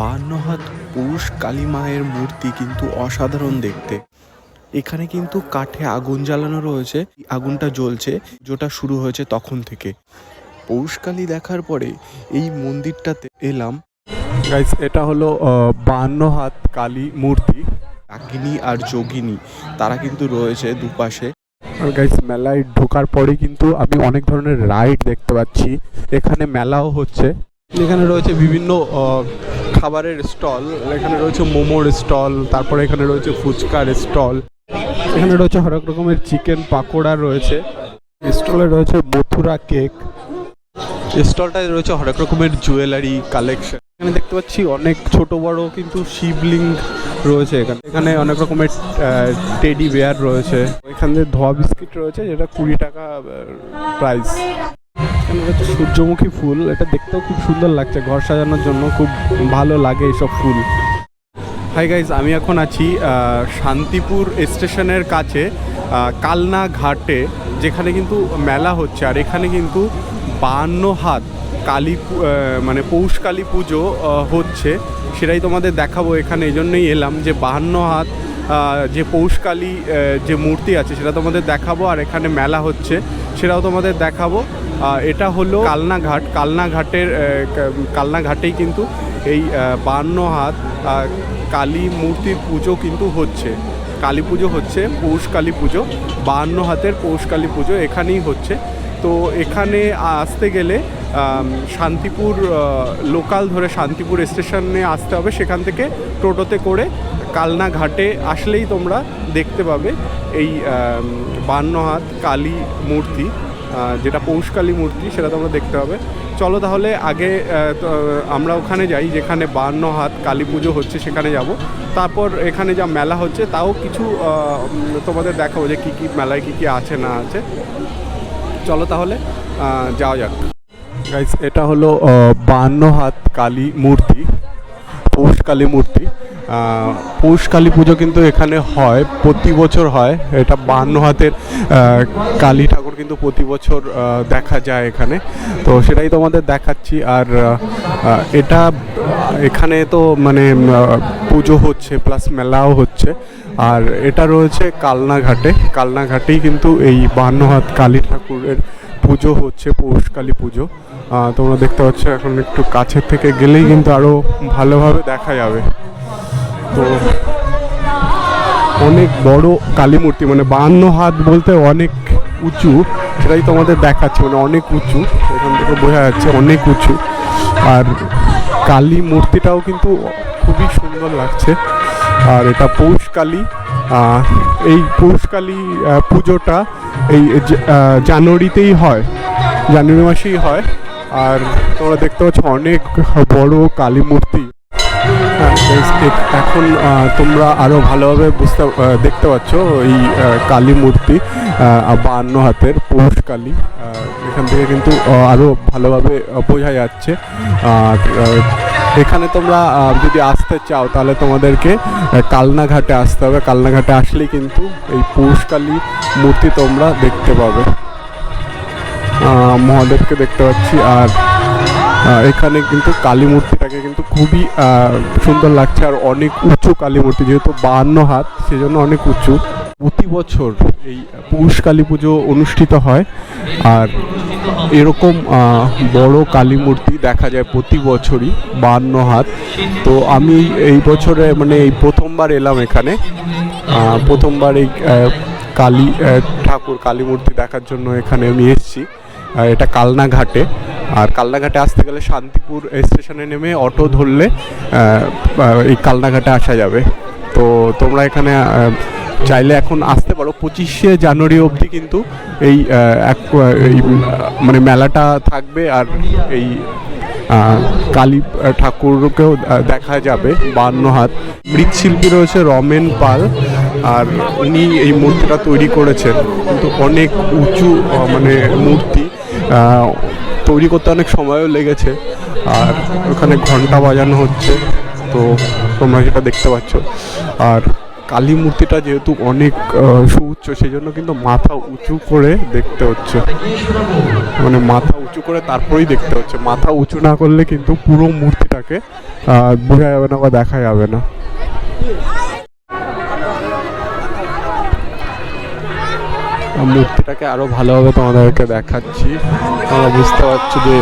বান্ন হাত পুরুষ কালী মায়ের মূর্তি কিন্তু অসাধারণ দেখতে। এখানে কিন্তু কাঠে আগুন জ্বালানো রয়েছে আগুনটা জ্বলছে যেটা শুরু হয়েছে তখন থেকে। পৌষকালী দেখার পরে এই মন্দিরটাতে এলাম। গাইস এটা হলো বান্ন হাত কালী মূর্তি। ডাকিনী আর যোগিনী তারা কিন্তু রয়েছে দুপাশে। আর গাইস মেলায় ঢোকার পরে কিন্তু আমি অনেক ধরনের রাইড দেখতে পাচ্ছি। এখানে মেলাও হচ্ছে। এখানে রয়েছে বিভিন্ন খাবারের স্টল, এখানে রয়েছে মোমোর স্টল, তারপরে এখানে রয়েছে ফুচকার স্টল। এখানে রয়েছে হরেক রকমের চিকেন পাকোড়া রয়েছে। স্টলে রয়েছে বথুরা কেক। স্টলটায় রয়েছে হরেক রকমের জুয়েলারি কালেকশন। এখানে দেখতে পাচ্ছি অনেক ছোট, বড় কিন্তু শিবলিঙ্গ রয়েছে এখানে। এখানে অনেক রকমের টেডি বেয়ার রয়েছে। এখানে ধোয়া বিস্কিট রয়েছে, যেটা কুড়ি টাকা প্রাইস সূর্যমুখী ফুল, এটা দেখতেও খুব সুন্দর লাগছে, ঘর সাজানোর জন্য খুব ভালো লাগে এইসব ফুল। হাই গাইজ আমি এখন আছি শান্তিপুর স্টেশনের কাছে কালনা ঘাটে, যেখানে কিন্তু মেলা হচ্ছে, আর এখানে কিন্তু বান্ন হাত কালী মানে পৌষ কালী পুজো হচ্ছে। সেটাই তোমাদের দেখাবো এখানে, এই জন্যই এলাম যে বাহান্ন হাত যে পৌষকালী যে মূর্তি আছে সেটা তোমাদের দেখাবো, আর এখানে মেলা হচ্ছে সেটাও তোমাদের দেখাবো। এটা হলো কালনা ঘাট। কালনা ঘাটের কালনা ঘাটেই কিন্তু এই বান্ন হাত কালী মূর্তির পুজো কিন্তু হচ্ছে। কালী পুজো হচ্ছে, পৌষ কালী পুজো বাহান্ন হাতের পৌষ কালী পুজো এখানেই হচ্ছে। তো এখানে আসতে গেলে শান্তিপুর লোকাল ধরে শান্তিপুর স্টেশনে আসতে হবে। সেখান থেকে টোটোতে করে কালনা ঘাটে আসলেই তোমরা দেখতে পাবে এই আম, বান্ন হাত কালী মূর্তি যেটা পৌষকালী মূর্তি সেটা তোমরা দেখতে পাবে। চলো তাহলে আগে আমরা ওখানে যাই যেখানে বান্ন হাত কালী পুজো হচ্ছে সেখানে যাব। তারপর এখানে যা মেলা হচ্ছে তাও কিছু তোমাদের দেখাবো যে কী কী মেলায় কী কী আছে না আছে। চলো তাহলে যাওয়া যাক। গাইস এটা হলো বান্ন হাত কালী মূর্তি পৌষ কালী মূর্তি। পৌষ কালী পুজো কিন্তু এখানে হয়, প্রতি বছর হয়। এটা বান্ন হাতের কালী ঠাকুর কিন্তু প্রতি বছর দেখা যায় এখানে। তো সেটাই তোমাদের দেখাচ্ছি। আর এটা এখানে তো মানে পুজো হচ্ছে প্লাস মেলাও হচ্ছে। আর এটা রয়েছে কালনাঘাটে কালনাঘাটেই কিন্তু এই বান্ন হাত কালী ঠাকুরের পুজো হচ্ছে, পৌষ কালী পুজো। তোমরা দেখতে পাচ্ছ এখন একটু কাছের থেকে গেলেই কিন্তু আরও ভালোভাবে দেখা যাবে। তো অনেক বড় কালী মূর্তি মানে বাহান্ন হাত বলতে অনেক উঁচু সেটাই তোমাদের দেখাচ্ছে মানে অনেক উঁচু এখান থেকে বোঝা যাচ্ছে অনেক উঁচু। আর কালী মূর্তিটাও কিন্তু খুবই সুন্দর লাগছে। আর এটা পৌষ কালী আহ, এই পৌষ কালী পুজোটা এই জানুয়ারিতেই হয় জানুয়ারি মাসেই হয়। আর তোমরা দেখতে পাচ্ছ অনেক বড় কালী মূর্তি। এখন তোমরা আরও ভালোভাবে বুঝতে দেখতে পাচ্ছ এই কালী মূর্তি বান্ন হাতের পৌষ কালী। এখান থেকে কিন্তু আহ, আরও ভালোভাবে বোঝা যাচ্ছে। আর এখানে তোমরা যদি আসতে চাও তাহলে তোমাদেরকে কালনাঘাটে আসতে হবে। কালনাঘাটে আসলেই কিন্তু এই পৌষ কালী মূর্তি তোমরা দেখতে পাবে। মহাদেবকে দেখতে পাচ্ছি। আর এখানে কিন্তু কালী মূর্তিটাকে কিন্তু খুবই সুন্দর লাগছে আর অনেক উঁচু কালী মূর্তি যেহেতু বাহান্ন হাত, সেজন্য অনেক উঁচু। প্রতি বছর এই পৌষ কালী পুজো অনুষ্ঠিত হয় আর এরকম বড় কালী মূর্তি দেখা যায় প্রতি বছরই, বাহান্ন হাত। তো আমি এই বছরে মানে এই প্রথমবার এলাম এখানে প্রথমবার এই কালী ঠাকুর কালী মূর্তি দেখার জন্য এখানে আমি এসেছি। এটা কালনা ঘাটে। আর কালনাঘাটে আসতে গেলে শান্তিপুর স্টেশনে নেমে অটো ধরলে এই কালনাঘাটে আসা যাবে। তো তোমরা এখানে চাইলে এখন আসতে পারো। পঁচিশে জানুয়ারি অবধি কিন্তু এই এক মানে মেলাটা থাকবে আর এই কালী ঠাকুরকেও দেখা যাবে বান্ন হাত। মৃৎশিল্পী রয়েছে রমেন পাল, আর উনি এই মূর্তিটা তৈরি করেছেন। কিন্তু অনেক উঁচু মানে মূর্তি তৈরি করতে অনেক সময়ও লেগেছে আর ওখানে ঘণ্টা বাজানো হচ্ছে, তো তোমরা সেটা দেখতে পাচ্ছ। আর কালী মূর্তিটা যেহেতু অনেক সুউচ্চ সেই জন্য কিন্তু মাথা উঁচু করে দেখতে হচ্ছে। মানে মাথা উঁচু করে তারপরেই দেখতে হচ্ছে। মাথা উঁচু না করলে কিন্তু পুরো মূর্তিটাকে বোঝা যাবে না বা দেখা যাবে না। মূর্তিটাকে আরও ভালোভাবে তোমাদেরকে দেখাচ্ছি। তোমরা বুঝতে পারছ যে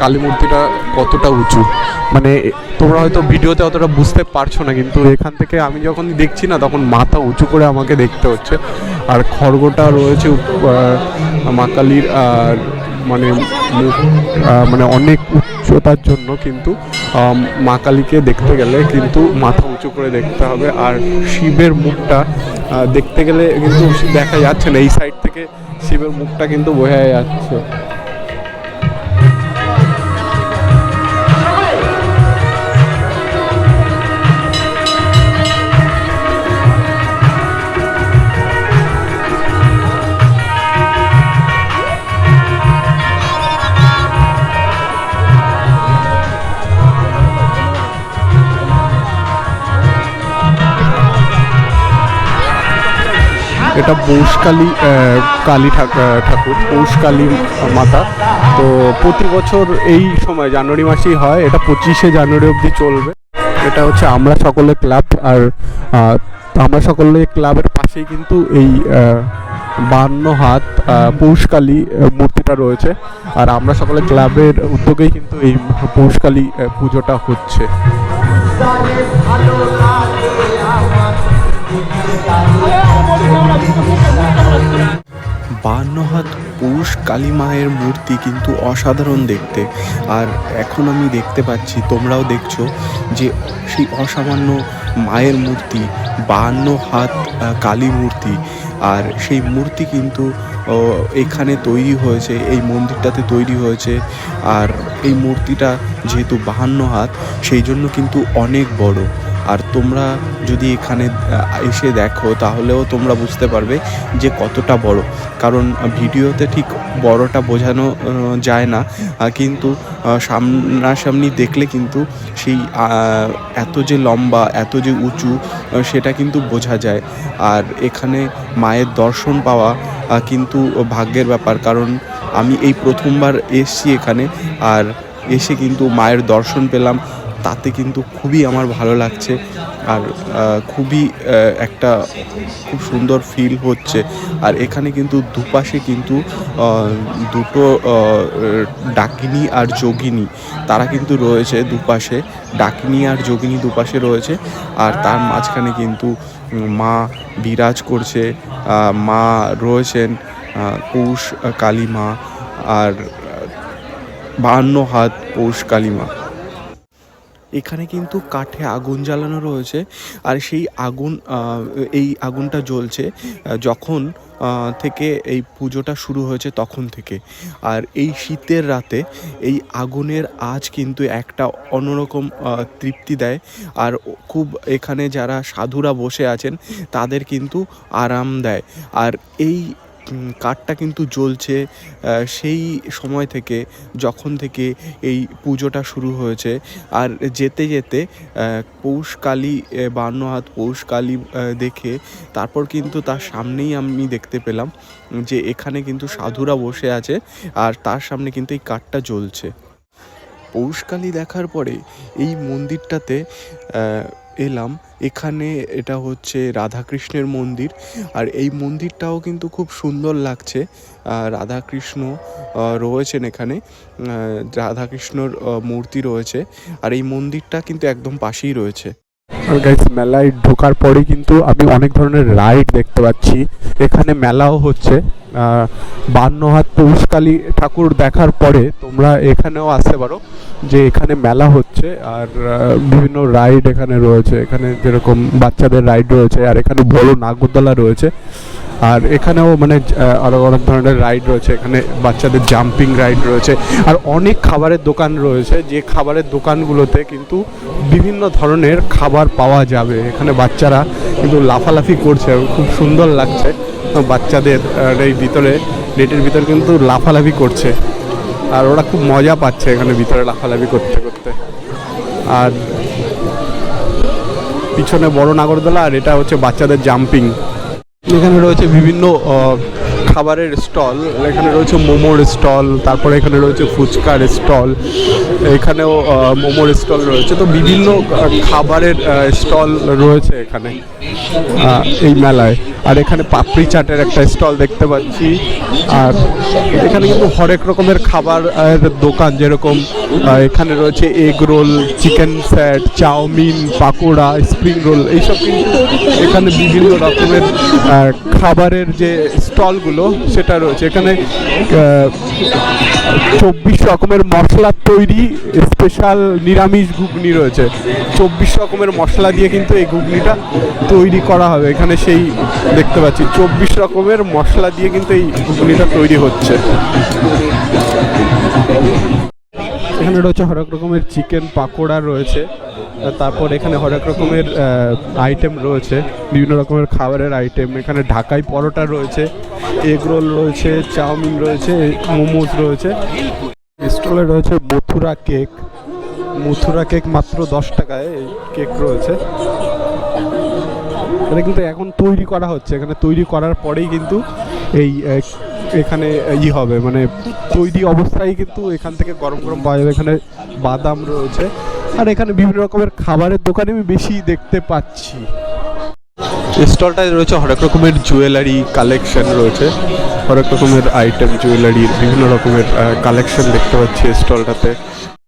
কালী মূর্তিটা কতটা উঁচু। মানে তোমরা হয়তো ভিডিওতে অতটা বুঝতে পারছ না, কিন্তু এখান থেকে আমি যখন দেখছি না, তখন মাথা উঁচু করে আমাকে দেখতে হচ্ছে। আর খড়গটা রয়েছে মা কালীর মানে মানে অনেক উচ্চতার জন্য কিন্তু মা কালীকে দেখতে গেলে কিন্তু মাথা উঁচু করে দেখতে হবে। আর শিবের মুখটা দেখতে গেলে কিন্তু দেখা যাচ্ছে না, এই সাইড থেকে শিবের মুখটা কিন্তু বোঝা যাচ্ছে। এটা পৌষকালী কালী ঠাকুর পৌষকালী মাতা। তো প্রতি বছর এই সময় জানুয়ারি মাসেই হয়, এটা পঁচিশে জানুয়ারি অবধি চলবে। এটা হচ্ছে আমরা সকলে ক্লাব আর আমরা সকলে ক্লাবের পাশেই কিন্তু এই বান্ন হাত পৌষকালী মূর্তিটা রয়েছে। আর আমরা সকলে ক্লাবের উদ্যোগেই কিন্তু এই পৌষকালী পুজোটা হচ্ছে। বান্ন হাত পৌষ কালী মায়ের মূর্তি কিন্তু অসাধারণ দেখতে। আর এখন আমি দেখতে পাচ্ছি, তোমরাও দেখছ যে সেই অসামান্য মায়ের মূর্তি, বান্ন হাত কালী মূর্তি। আর সেই মূর্তি কিন্তু এখানে তৈরি হয়েছে, এই মন্দিরটাতে তৈরি হয়েছে। আর এই মূর্তিটা যেহেতু বাহান্ন হাত, সেই জন্য কিন্তু অনেক বড়। আর তোমরা যদি এখানে এসে দেখো, তাহলেও তোমরা বুঝতে পারবে যে কতটা বড়। কারণ ভিডিওতে ঠিক বড়টা বোঝানো যায় না। কিন্তু সামনাসামনি দেখলে কিন্তু সেই এত যে লম্বা, এত যে উঁচু সেটা কিন্তু বোঝা যায়। আর এখানে মায়ের দর্শন পাওয়া কিন্তু ভাগ্যের ব্যাপার। কারণ আমি এই প্রথমবার এসছি এখানে, আর এসে কিন্তু মায়ের দর্শন পেলাম। তাতে কিন্তু খুবই আমার ভালো লাগছে আর খুবই একটা খুব সুন্দর ফিল হচ্ছে। আর এখানে কিন্তু দুপাশে কিন্তু দুটো ডাকিনী আর যোগিনী, তারা কিন্তু রয়েছে দুপাশে। ডাকিনী আর যোগিনী দুপাশে রয়েছে আর তার মাঝখানে কিন্তু মা বিরাজ করছে মা রয়েছেন পৌষ কালী মা আর বাহান্ন হাত পৌষ কালী মা। এখানে কিন্তু কাঠে আগুন জ্বালানো রয়েছে আর সেই আগুন এই আগুনটা জ্বলছে যখন থেকে এই পুজোটা শুরু হয়েছে তখন থেকে। আর এই শীতের রাতে এই আগুনের আজ কিন্তু একটা অন্যরকম তৃপ্তি দেয়। আর খুব এখানে যারা সাধুরা বসে আছেন তাদের কিন্তু আরাম দেয়। আর এই কাঠটা কিন্তু জ্বলছে সেই সময় থেকে যখন থেকে এই পুজোটা শুরু হয়েছে। আর যেতে যেতে পৌষকালী পৌষ কালী বান্ন হাত পৌষ কালী আহ, দেখে তারপর কিন্তু তার সামনেই আমি দেখতে পেলাম যে এখানে কিন্তু সাধুরা বসে আছে আর তার সামনে কিন্তু এই কাঠটা জ্বলছে। পৌষকালী দেখার পরে এই মন্দিরটাতে এলাম। এখানে এটা হচ্ছে রাধাকৃষ্ণের মন্দির। আর এই মন্দিরটাও কিন্তু খুব সুন্দর লাগছে। রাধাকৃষ্ণ রয়েছেন এখানে। রাধাকৃষ্ণর মূর্তি রয়েছে। আর এই মন্দিরটা কিন্তু একদম পাশেই রয়েছে। আর গাইস মেলায় ঢোকার পরে কিন্তু আমি অনেক ধরনের রাইড দেখতে পাচ্ছি। এখানে মেলাও হচ্ছে। বান্ন হাত পৌষকালী ঠাকুর দেখার পরে তোমরা এখানেও আসতে পারো যে এখানে মেলা হচ্ছে আর বিভিন্ন রাইড এখানে রয়েছে। এখানে যেরকম বাচ্চাদের রাইড রয়েছে আর এখানে বড় নাগরদোলা রয়েছে। আর এখানেও মানে আহ, আরও অনেক ধরনের রাইড রয়েছে। এখানে বাচ্চাদের জাম্পিং রাইড রয়েছে। আর অনেক খাবারের দোকান রয়েছে যে খাবারের দোকানগুলোতে কিন্তু বিভিন্ন ধরনের খাবার পাওয়া যাবে। এখানে বাচ্চারা কিন্তু লাফালাফি করছে খুব সুন্দর লাগছে। বাচ্চাদের এই ভিতরে নেটের ভিতরে কিন্তু লাফালাফি করছে। আর ওরা খুব মজা পাচ্ছে এখানে ভিতরে লাফালাফি করতে করতে। আর পিছনে বড় নাগরদোলা আর এটা হচ্ছে বাচ্চাদের জাম্পিং এখানে রয়েছে বিভিন্ন খাবারের স্টল, এখানে রয়েছে মোমোর স্টল, তারপরে এখানে রয়েছে ফুচকার স্টল, এখানেও মোমোর স্টল রয়েছে। তো বিভিন্ন খাবারের স্টল রয়েছে এখানে এই মেলায়। আর এখানে পাপড়ি চাটের একটা স্টল দেখতে পাচ্ছি। আর এখানে কিন্তু হরেক রকমের খাবার দোকান, যেরকম এখানে রয়েছে এগ রোল, চিকেন স্যাট চাউমিন, পাকোড়া, স্প্রিং রোল, এইসব কিন্তু এখানে বিভিন্ন রকমের খাবারের যে স্টলগুলো সেটা রয়েছে। এখানে চব্বিশ রকমের মশলা তৈরি স্পেশাল নিরামিষ ঘুগনি রয়েছে। চব্বিশ রকমের মশলা দিয়ে কিন্তু এই ঘুগনিটা তৈরি করা হবে। এখানে সেই দেখতে পাচ্ছি, চব্বিশ রকমের মশলা দিয়ে কিন্তু এই ঘুগনিটা তৈরি হচ্ছে। এখানে রয়েছে হরেক রকমের চিকেন পাকোড়া রয়েছে। তারপর এখানে হরেক রকমের আইটেম রয়েছে, বিভিন্ন রকমের খাবারের আইটেম এখানে ঢাকাই পরোটা রয়েছে এগ রোল রয়েছে, চাউমিন রয়েছে, মোমোস রয়েছে। স্টলে রয়েছে মথুরা কেক মথুরা কেক মাত্র দশ টাকায় এই কেক রয়েছে। এটা কিন্তু এখন তৈরি করা হচ্ছে। এখানে তৈরি করার পরেই কিন্তু এই এখানে ই হবে। মানে তৈরি অবস্থায় কিন্তু এখান থেকে গরম গরম পাওয়া যাবে এখানে বাদাম রয়েছে। আর এখানে বিভিন্ন রকমের খাবারের দোকানে আমি বেশি দেখতে পাচ্ছি। স্টলটায় রয়েছে হরেক রকমের জুয়েলারি কালেকশন রয়েছে। হরেক রকমের আইটেম জুয়েলারির বিভিন্ন রকমের কালেকশন দেখতে পাচ্ছি স্টলটাতে।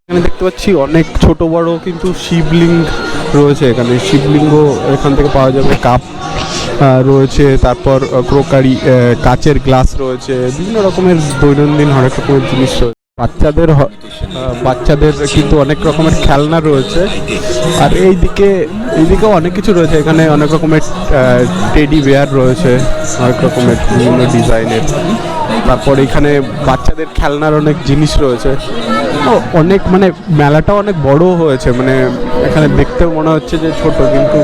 এখানে দেখতে পাচ্ছি অনেক ছোট, বড় কিন্তু শিবলিঙ্গ রয়েছে এখানে। শিবলিঙ্গ এখান থেকে পাওয়া যাবে কাপ রয়েছে। তারপর ক্রোকারি কাচের গ্লাস রয়েছে। বিভিন্ন রকমের দৈনন্দিন হরেক রকমের জিনিস রয়েছে। বাচ্চাদের বাচ্চাদের কিন্তু অনেক রকমের খেলনা রয়েছে। আর এই দিকে এইদিকেও অনেক কিছু রয়েছে। এখানে অনেক রকমের টেডি বেয়ার রয়েছে, অনেক রকমের বিভিন্ন ডিজাইনের। তারপর এখানে বাচ্চাদের খেলনার অনেক জিনিস রয়েছে। অনেক মানে মেলাটা অনেক বড় হয়েছে। মানে এখানে দেখতেও মনে হচ্ছে যে ছোট, কিন্তু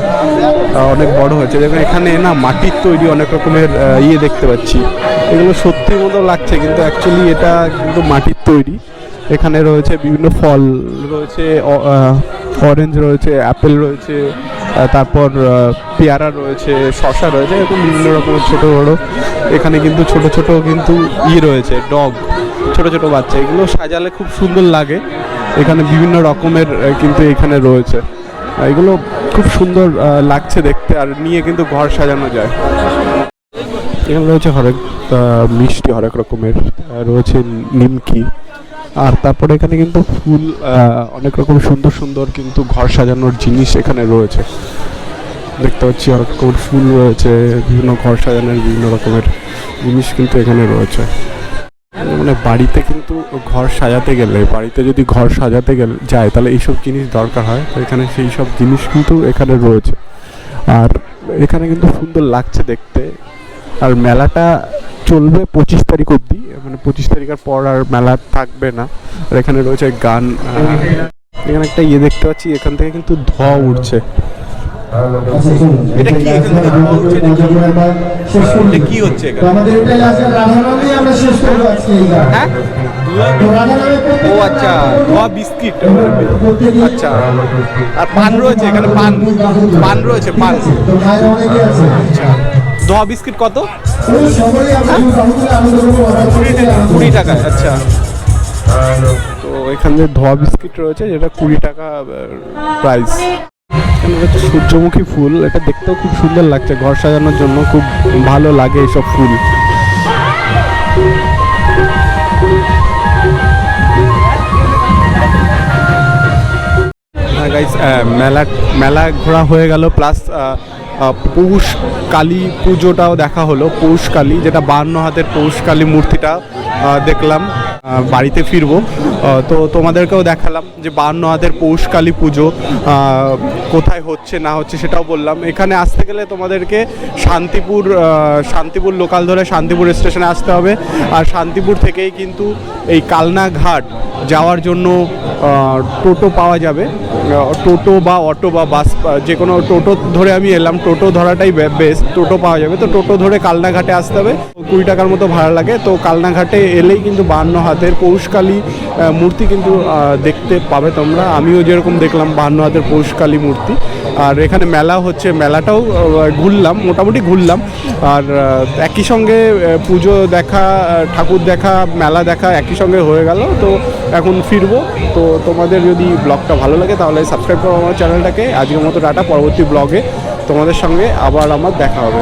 অনেক বড় হয়েছে। যেমন এখানে না মাটির তৈরি অনেক রকমের ইয়ে দেখতে পাচ্ছি। এগুলো সত্যি মতো লাগছে, কিন্তু অ্যাকচুয়ালি এটা কিন্তু মাটির তৈরি। এখানে রয়েছে বিভিন্ন ফল, রয়েছে অরেঞ্জ রয়েছে অ্যাপেল রয়েছে তারপর পেয়ারা রয়েছে শশা রয়েছে, এরকম বিভিন্ন রকমের ছোটো বড়ো। এখানে কিন্তু ছোট ছোট কিন্তু ই রয়েছে ডগ ছোট ছোট বাচ্চা। এগুলো সাজালে খুব সুন্দর লাগে। এখানে বিভিন্ন রকমের কিন্তু এখানে রয়েছে। এগুলো খুব সুন্দর লাগছে দেখতে, আর নিয়ে কিন্তু ঘর সাজানো যায়। এখানে রয়েছে হরেক মিষ্টি হরেক রকমের রয়েছে নিমকি। আর তারপরে এখানে কিন্তু ফুল অনেক রকম সুন্দর সুন্দর কিন্তু ঘর সাজানোর জিনিস এখানে রয়েছে। দেখতে পাচ্ছি অনেক রকমের ফুল রয়েছে, বিভিন্ন ঘর সাজানোর বিভিন্ন রকমের জিনিস কিন্তু এখানে রয়েছে। মানে বাড়িতে কিন্তু ঘর সাজাতে গেলে, বাড়িতে যদি ঘর সাজাতে গেলে, যায়, তাহলে এইসব জিনিস দরকার হয়। তো এখানে সেই সব জিনিস কিন্তু এখানে রয়েছে। আর এখানে কিন্তু সুন্দর লাগছে দেখতে। আর মেলাটা চলবে পঁচিশ তারিখ অবধি মানে পঁচিশ তারিখের পর আর মেলা থাকবে না। আর এখানে রয়েছে গান এখানে একটা ইয়ে দেখতে পাচ্ছি এখান থেকে কিন্তু ধোঁয়া উঠছে। এটা কি এখান হচ্ছে আমাদের এটা আছে রাধা আমরা শেষ করব আজকে এই গান। হ্যাঁ? ও আচ্ছা ধোয়া বিস্কিট। আচ্ছা আর পান রয়েছে এখানে পান পান রয়েছে পান। আচ্ছা। ধোয়া বিস্কিট কত? কুড়ি টাকা আচ্ছা। তো এখানে ধোয়া বিস্কিট রয়েছে, যেটা কুড়ি টাকা প্রাইস রয়েছে সূর্যমুখী ফুল, এটা দেখতেও খুব সুন্দর লাগছে, ঘর সাজানোর জন্য খুব ভালো লাগে এইসব ফুল। হ্যাঁ মেলা মেলা ঘোরা হয়ে গেল প্লাস পৌষ কালী পুজোটাও দেখা হলো, পৌষ কালী, যেটা বান্ন হাতের পৌষ কালী মূর্তিটা দেখলাম বাড়িতে ফিরবো। তো তোমাদেরকেও দেখালাম যে বান্ন হাতের পৌষ কালী পুজো কোথায় হচ্ছে, না হচ্ছে সেটাও বললাম। এখানে আসতে গেলে তোমাদেরকে শান্তিপুর শান্তিপুর লোকাল ধরে শান্তিপুর স্টেশনে আসতে হবে। আর শান্তিপুর থেকেই কিন্তু এই কালনা ঘাট যাওয়ার জন্য টোটো পাওয়া যাবে। টোটো বা অটো বা বাস যে কোনো টোটো ধরে আমি এলাম, টোটো ধরাটাই বেস্ট টোটো পাওয়া যাবে। তো টোটো ধরে কালনাঘাটে আসতে হবে। কুড়ি টাকার মতো ভাড়া লাগে। তো কালনাঘাটে এলেই কিন্তু বান্ন হাতের পৌষকালী মূর্তি কিন্তু দেখতে পাবে তোমরা। আমিও যেরকম দেখলাম বান্ন হাতের পৌষকালী মূর্তি। মূর্তি আর এখানে মেলা হচ্ছে, মেলাটাও ঘুরলাম, মোটামুটি ঘুরলাম। আর একই সঙ্গে পুজো দেখা ঠাকুর দেখা, মেলা দেখা একই সঙ্গে হয়ে গেল। তো এখন ফিরবো। তো তোমাদের যদি ব্লগটা ভালো লাগে, তাহলে সাবস্ক্রাইব করো আমার চ্যানেলটাকে। আজকের মতো টাটা, পরবর্তী ব্লগে তোমাদের সঙ্গে আবার আমার দেখা হবে।